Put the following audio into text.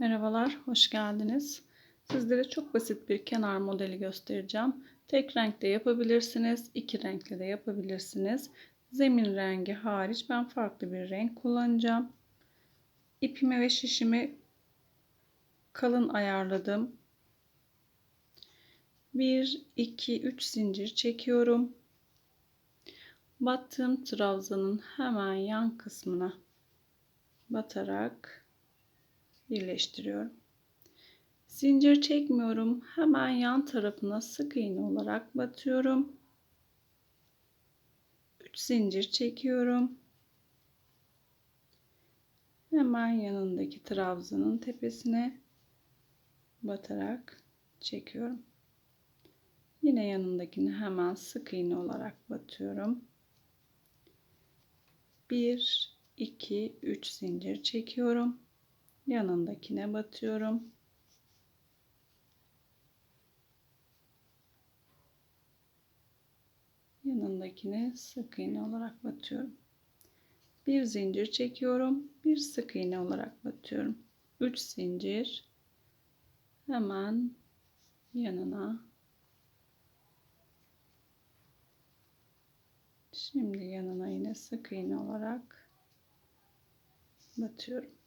Merhabalar, hoş geldiniz. Sizlere çok basit bir kenar modeli göstereceğim. Tek renkte yapabilirsiniz, iki renkli de yapabilirsiniz. Zemin rengi hariç ben farklı bir renk kullanacağım. İpimi ve şişimi kalın ayarladım. 1, 2, 3 zincir çekiyorum. Battığım trabzanın hemen yan kısmına batarak birleştiriyorum. Zincir çekmiyorum. Hemen yan tarafına sık iğne olarak batıyorum. 3 zincir çekiyorum. Hemen yanındaki trabzanın tepesine batarak çekiyorum. Yine yanındakini hemen sık iğne olarak batıyorum. 1 2 3 zincir çekiyorum yanındakine batıyorum. Yanındakine sık iğne olarak batıyorum. Bir zincir çekiyorum. Bir sık iğne olarak batıyorum. 3 zincir hemen yanına Şimdi yanına yine sık iğne olarak batıyorum.